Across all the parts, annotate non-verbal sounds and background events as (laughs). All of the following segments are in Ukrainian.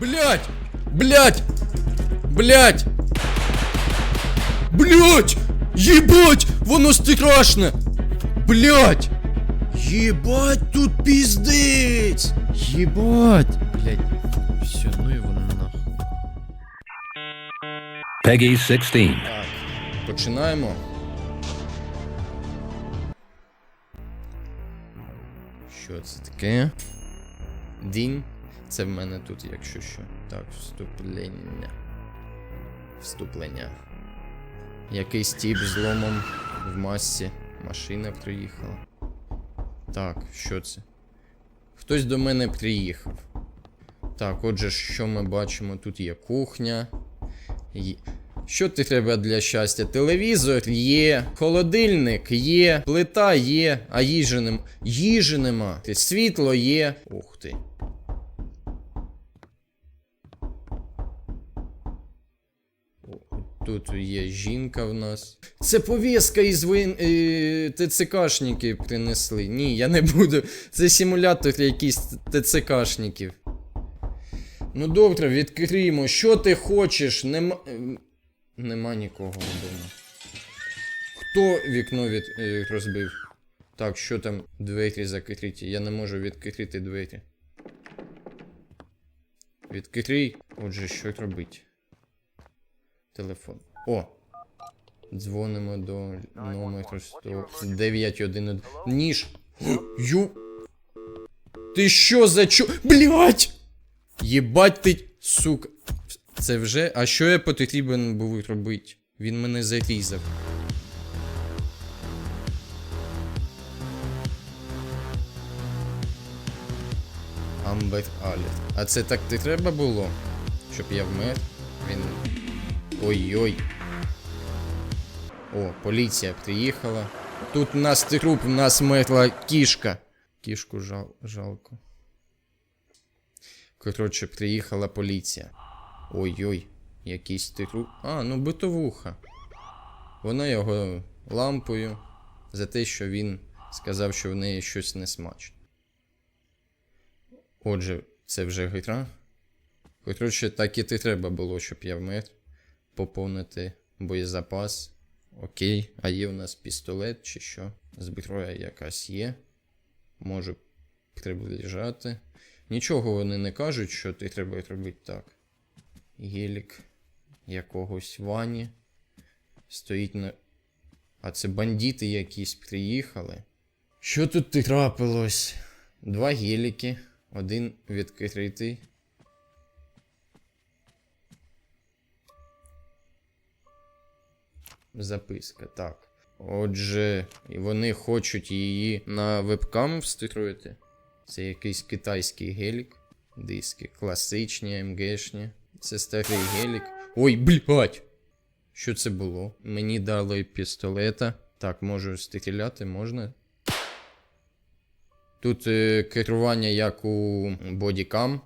Блять! Блять! Блять! Блять! Єбать! Воно страшне! Блять! Єбать, тут піздець! Єбать! Блять, все, ну і воно нахуй. Peggy 16. Так, починаємо. Що це таке? Дінь. Це в мене тут, якщо що. Так, вступлення. Вступлення. Якийсь тіп з ломом в масці. Машина приїхала. Так, що це? Хтось до мене приїхав. Так, отже, що ми бачимо? Тут є кухня. Є... Що ти треба для щастя? Телевізор є, холодильник є, плита є, а їжі нема. Їжі нема. Світло є. Ух ти. Тут є жінка в нас. Це пов'язка із воєн... е, ТЦКшники принесли. Ні, я не буду. Це симулятор якийсь ТЦКшників. Ну добре, відкриємо. Що ти хочеш? Нема. ем, Нема нікого вдома. Хто вікно від... е, розбив? Так, що там двері закриті? Я не можу відкрити двері. Відкрий. Отже, що робити? Телефон. О! Дзвонимо до номеру 100... 911. Ніж! Ю. Ти що за чо? Блять! Єбать ти, сука. Це вже. А що я потрібен був робити? Він мене зарізав. Амбер Алерт. А це так не треба було? Щоб я вмер? Він. Ой-ой. О, поліція приїхала. Тут у нас труп, в нас мерла кішка. Кішку жал... жалко. Коротше, приїхала поліція. Ой-ой, якийсь труп. А, ну битовуха. Вона його лампою за те, що він сказав, що в неї щось несмачне. Отже, це вже гра. Коротше, так і треба було, щоб я вмер. Поповнити боєзапас. Окей, а є у нас пістолет чи що? Зброя якась є. Можу приближати. Нічого вони не кажуть, що ти треба робити так. Гелік якогось вані. Стоїть на. А це бандити якісь приїхали. Що тут трапилось? Два геліки. Один відкритий. Записка, так. Отже, і вони хочуть її на вебкам встроїти. Це якийсь китайський гелік. Диски класичні, МГшні. Це старий гелік. Ой, блядь! Що це було? Мені дали пістолета. Так, можу стріляти, можна. Тут е, керування як у бодікам.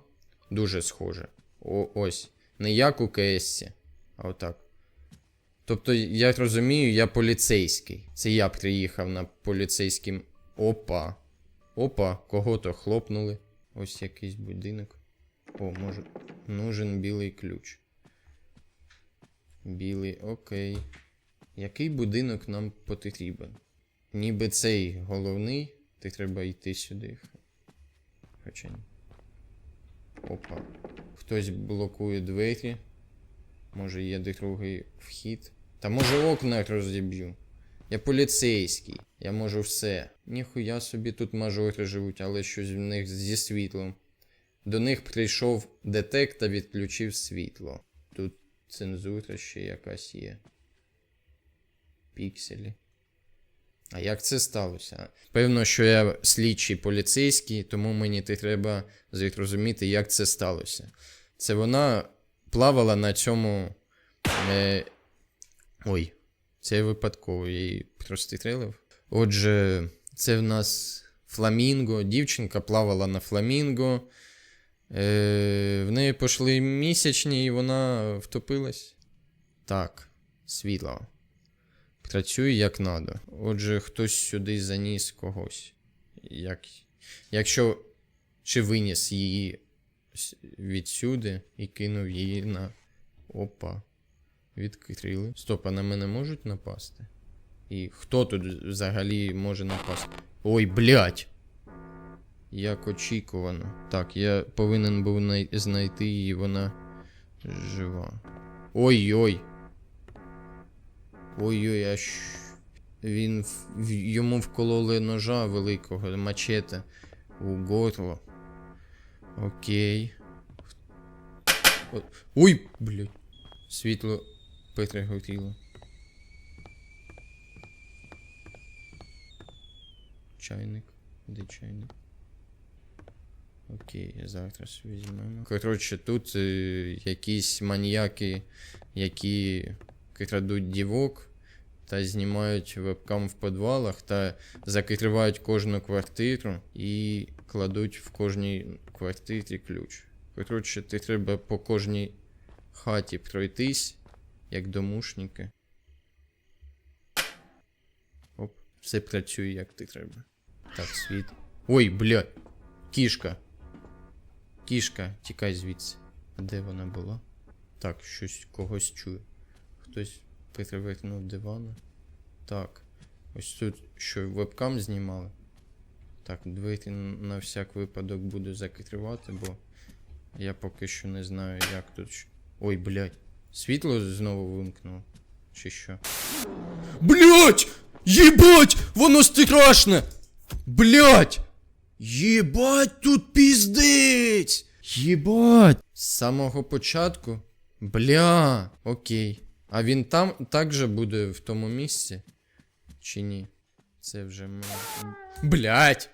Дуже схоже. О, ось. Не як у КС, а отак. Тобто, я розумію, я поліцейський. Це я приїхав на поліцейським. Опа. Опа, кого-то хлопнули. Ось якийсь будинок. О, може. Нужен білий ключ. Білий, окей. Який будинок нам потрібен? Ніби цей головний, ти треба йти сюди. Хоча ні. Опа. Хтось блокує двері. Може є другий вхід. Та може окна розіб'ю. Я поліцейський. Я можу все. Ніхуя собі тут мажори живуть, але щось в них зі світлом. До них прийшов детек та відключив світло. Тут цензура ще якась є. Пікселі. А як це сталося? Певно, що я слідчий поліцейський, тому мені треба зрозуміти, як це сталося. Це вона плавала на цьому. Е... Ой, це випадково, я. Отже, це в нас фламінго. Дівчинка плавала на фламінго. Е... В неї пішли місячні, і вона втопилась. Так, світло. Працює як надо. Отже, хтось сюди заніс когось. Як... Якщо. Чи виніс її відсюди і кинув її на. Опа. Відкрили. Стоп, а на мене можуть напасти? І хто тут взагалі може напасти? Ой, блядь! Як очікувано. Так, я повинен був най- знайти її, вона жива. Ой-ой. Ой-ой, аж. Він в- йому вкололи ножа великого, мачете у горло. Окей. Ой, блядь. Світло пригоріло. Чайник. Де чайник? Окей, зараз візьмемо. Коротше, тут е, якісь маніяки, які крадуть дівок та знімають вебкам в підвалах та закривають кожну квартиру і кладуть в кожній квартирі ключ. Коротше, ти треба по кожній хаті пройтись, як домушники. Оп, все працює як ти треба. Так, світ. Ой, бля! Кішка. Кішка, тікай звідси. Де вона була? Так, щось когось чую. Хтось перевернув дивана. Так. Ось тут що вебкам знімали. Так, двері на всяк випадок буду закривати, бо я поки що не знаю, як тут. Ой, блядь. Світло знову вимкнуло. Чи що? Блять! Єбать! Воно страшне! Блять! Єбать, тут піздець! Єбать! З самого початку? Бля, окей. А він там також буде в тому місці? Чи ні? Це вже ми. Блять!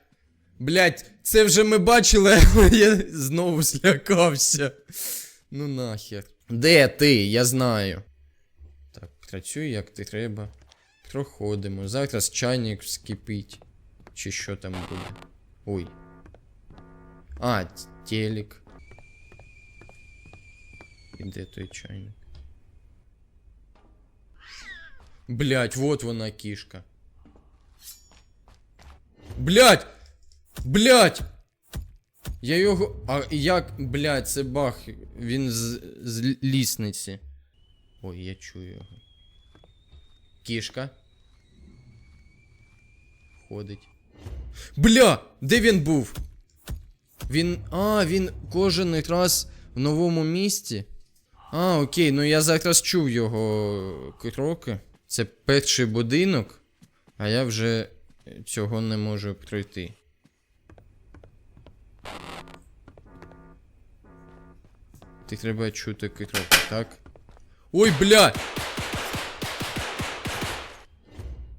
Блять, це вже ми бачили, (laughs) але я знову злякався. Ну нахер. Де ти? Я знаю. Так, працюй як ти треба. Проходимо. Зараз чайник вскипить. Чи що там буде? Ой. А, телек. І де той чайник? Блять, вот вона кішка. Блять! Блять! Я його. А як, блять, це бах. Він з, з лісниці. Ой, я чую його. Кішка. Ходить. Бля! Де він був? Він. А, він кожен раз в новому місці. А, окей, ну я зараз чув його кроки. Це перший будинок, а я вже цього не можу пройти. Ти треба чути кроки, так? Ой, блядь!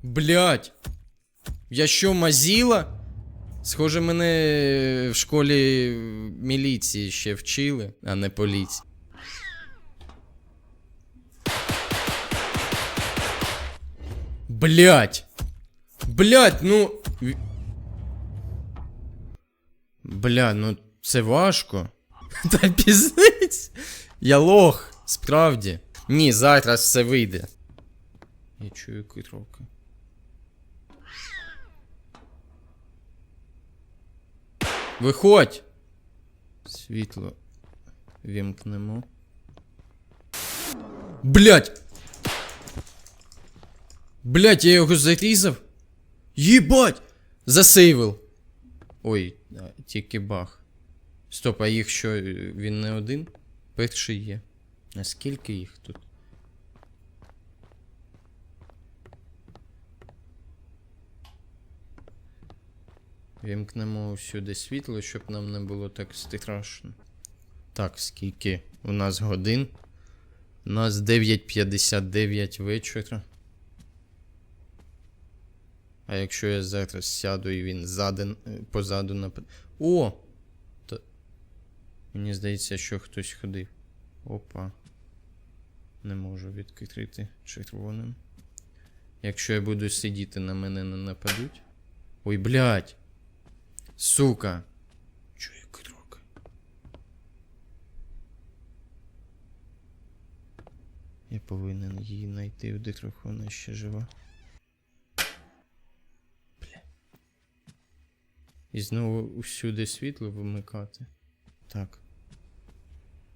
Блядь! Я що, мазіла? Схоже, мене в школі міліції ще вчили, а не поліції. Блять! Блять, ну. Бля, ну це важко. (laughs) Та пізнець. Я лох, справді. Ні, зараз все вийде. Я чую кроки. Виходь! Світло вімкнемо. Блять! Блять, я його зарізав. Єбать! Засейвив. Ой, тільки бах. Стоп, а їх що, він не один? Перший є. А скільки їх тут? Вімкнемо всюди світло, щоб нам не було так страшно. Так, скільки у нас годин? У нас 9.59 вечора. А якщо я зараз сяду і він заден, позаду напад. О! Мені здається, що хтось ходив. Опа. Не можу відкрити червоним. Якщо я буду сидіти, на мене не нападуть. Ой, блядь! Сука! Чую кроки. Я повинен її знайти, трохи вона ще жива. І знову усюди світло вимикати. Так.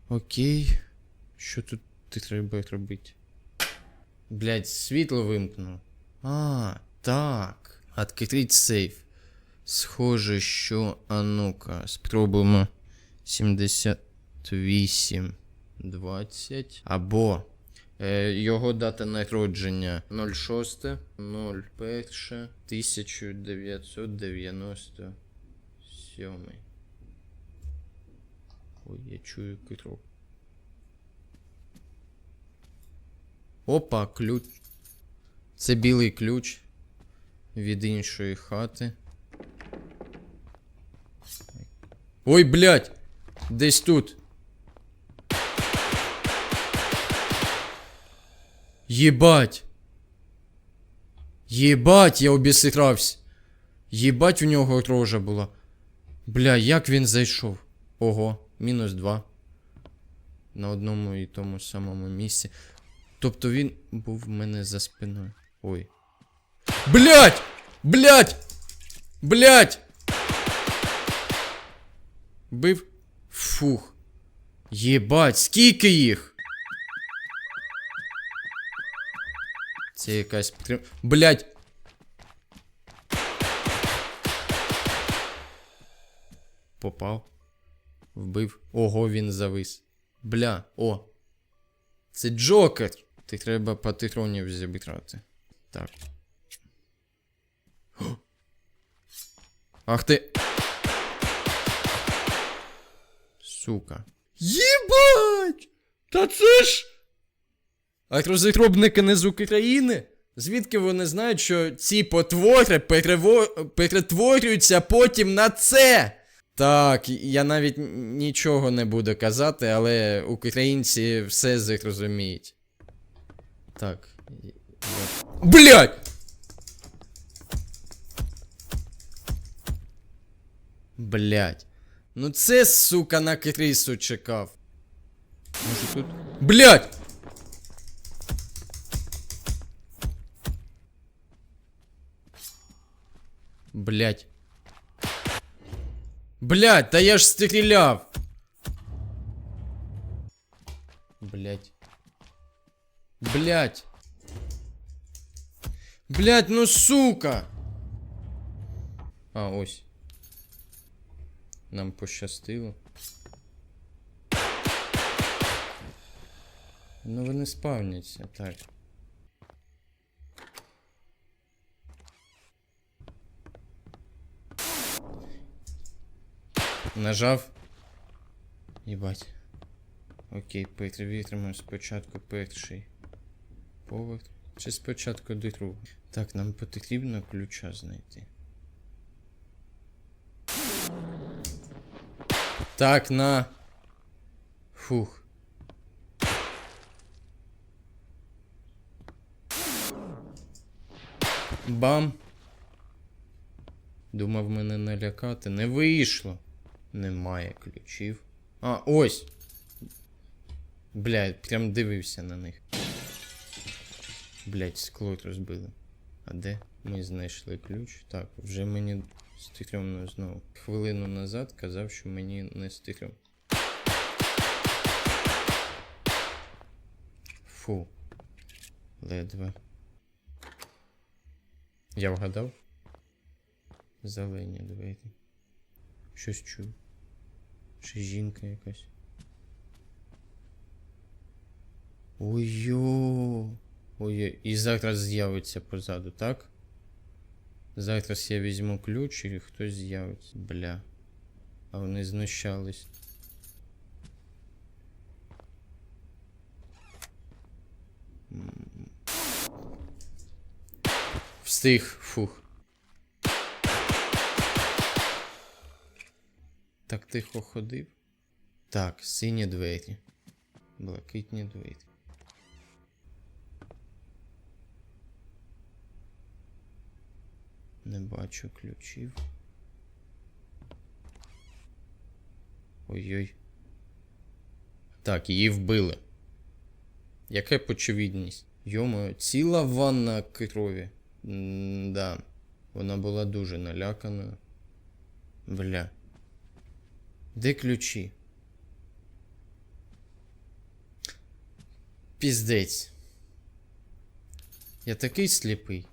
Окей. Що тут ти треба робити? Блять, світло вимкнув. А, так. Открить сейф. Схоже, що. А ну-ка, спробуємо. 78. 20. Або. Е, його дата народження 06 01 1997. Ой, я чую кров. Опа, ключ. Це білий ключ від іншої хати. Ой, блядь! Десь тут. Єбать! Єбать, я обісрався. Єбать, у нього рожа була. Бля, як він зайшов? Ого, мінус два. На одному і тому самому місці. Тобто він був в мене за спиною. Ой. Блять! Блять! Блять! Бив? Фух. Єбать, скільки їх? Це якась підтрим... Блять! Попав. Вбив. Ого, він завис. Бля, о. Це Джокер. Ти треба патронів зібрати. Так. О! Ах ти. Сука. Єбать! Та це ж. А розробники не з України? Звідки вони знають, що ці потвори перево... перетворюються потім на це? Так, я навіть нічого не буду казати, але українці все зрозуміють. Так. Блять! Блять. Ну це, сука, на крису чекав. Може тут. Блять! Блять. Блять, та я ж стріляв. Блять. Блять. Блять, ну сука. А, ось. Нам пощастило. Ну вони спавняться, так. Нажав. Єбать. Окей, перевіримо спочатку перший поверх. Чи спочатку другий? Так, нам потрібно ключа знайти. Так, на. Фух. Бам. Думав мене налякати. Не вийшло. Немає ключів. А, ось. Блядь, прям дивився на них. Блядь, скло розбили. А де? Ми знайшли ключ. Так, вже мені стрьомно знову. Хвилину назад казав, що мені не стрьом. Фу. Ледве. Я вгадав? Зелені двері. Щось чую. Чи жінка якась. Ой-йо. Ой, і зараз з'явиться позаду, так? Зараз я візьму ключ і хтось з'явиться. Бля. А вони знущались. Встиг, фух. Так тихо ходив. Так, сині двері. Блакитні двері. Не бачу ключів. Ой-ой. Так, її вбили. Яка почевідність? Йомо, ціла ванна крові. Да. Вона була дуже налякана. Бля. Де ключі? Піздець. Я такий сліпий.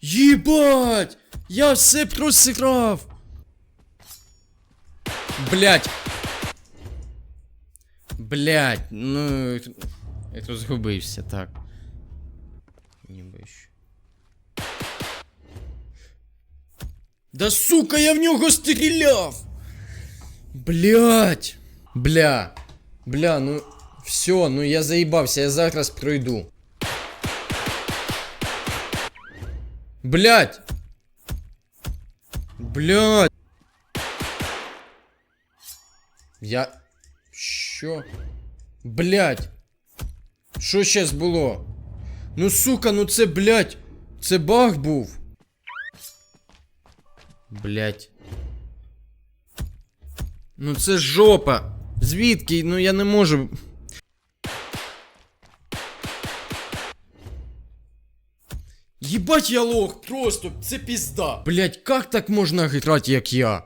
Єбать! Я все просрав! Блять! Блять, ну. Розгубився, так. Да сука, я в нього стріляв! Блять! Бля. Бля, ну. Все, ну я заїбався, я зараз пройду. Блять! Блять! Я. Що? Блять! Що щас було? Ну сука, ну це, блять! Це баг був. Блять. Ну це жопа. Звідки? Ну я не можу. Єбать я лох, просто це пізда. Блять, как так можна грати, як я?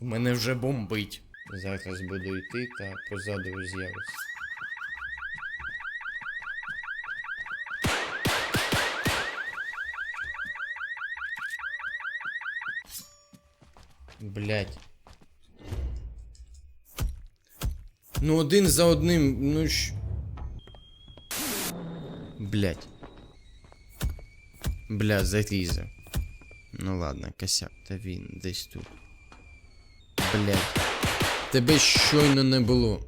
В мене вже бомбить. Зараз буду йти та позаду з'явиться. Блять. Ну один за одним, ну щ... Блять. Бля, зарізав. Ну ладно, косяк, та він десь тут. Блять. Тебе щойно не було.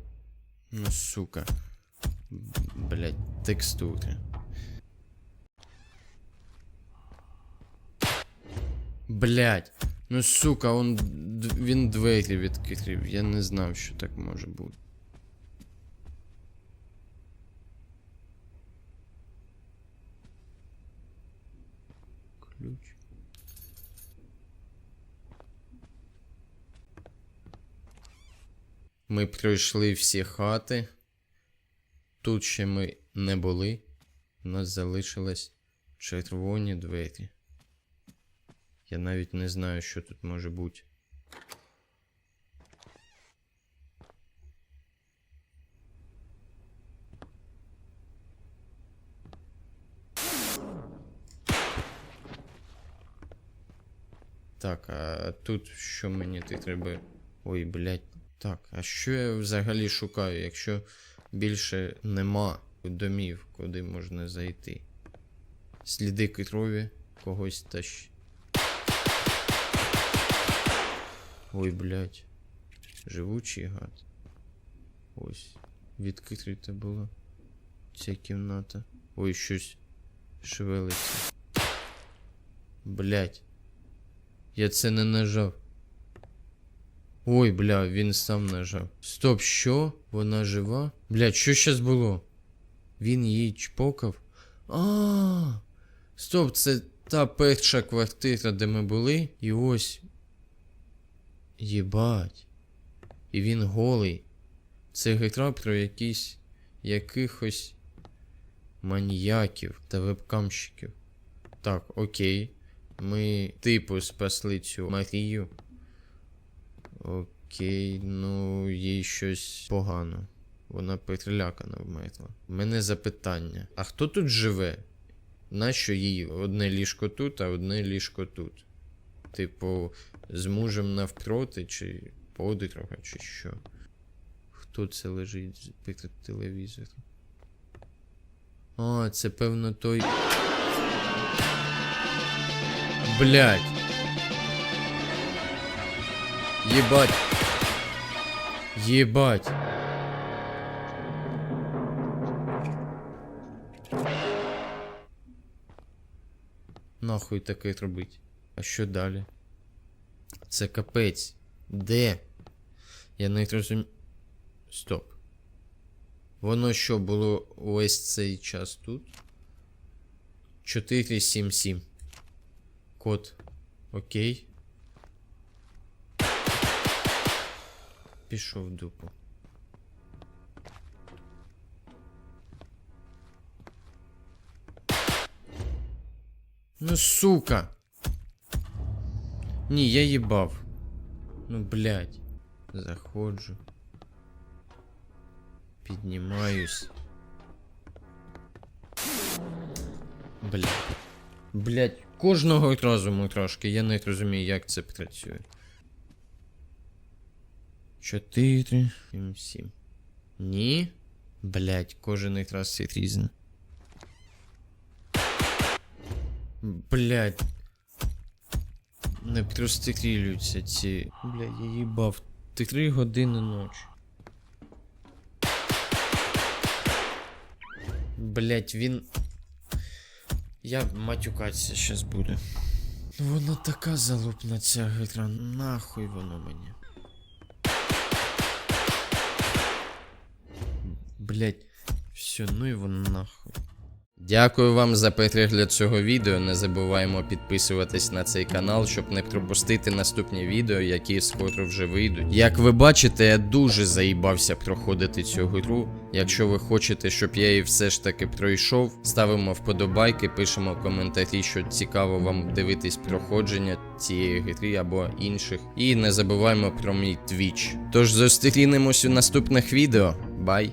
Ну сука. Блять, текстури. Блять. Ну сука, он він двері відкрив. Я не знав, що так може бути. Ключ. Ми пройшли всі хати. Тут ще ми не були. У нас залишились червоні двері. Я навіть не знаю, що тут може бути. Так, а тут що мені ти треба. Ой, блядь. Так, а що я взагалі шукаю, якщо більше нема домів, куди можна зайти? Сліди крові когось тащ. Ой, блядь. Живучий гад. Ось. Відкрита була ця кімната. Ой, щось шевелиться. Блядь. Я це не нажав. Ой, бля, він сам нажав. Стоп, що? Вона жива? Блядь, що щас було? Він її чпокав? А. Стоп, це та перша квартира, де ми були. І ось. Єбать. І він голий. Це гра про якісь якихось маніяків та вебкамщиків. Так, окей. Ми, типу, спасли цю Марію. Окей, ну їй щось погано. Вона перелякана вмерла. У мене запитання: а хто тут живе? Нащо їй одне ліжко тут, а одне ліжко тут? Типу, з мужем навпроти, чи подруга, чи що? Хто це лежить перед телевізором? А, це певно той. Блять. Єбать. Єбать. Нахуй таке робить. А що далі? Це капець. Де? Я не розумію. Стоп. Воно що було увесь цей час тут? 477. Код. Окей. Пішов дупу. Ну сука. Ні, я їбав. Ну, блядь. Заходжу. Піднімаюсь. Блядь. Блядь, кожного розуму трошки. Я не розумію, як це працює. Чотири, сім, сім. Ні? Блядь, кожен раз це різне. Блядь. Не прострілюються ці. Блядь, я їбав. Три години ночі. Блять, він. Я матюкатися щас буду. Вона така залупна ця гра, нахуй воно мені. Блять, все, ну і воно нахуй. Дякую вам за перегляд цього відео. Не забуваємо підписуватись на цей канал, щоб не пропустити наступні відео, які скоро вже вийдуть. Як ви бачите, я дуже заїбався проходити цю гру. Якщо ви хочете, щоб я її все ж таки пройшов, ставимо вподобайки, пишемо коментарі, що цікаво вам дивитись проходження цієї гри або інших. І не забуваємо про мій твіч. Тож зустрінемось у наступних відео. Бай!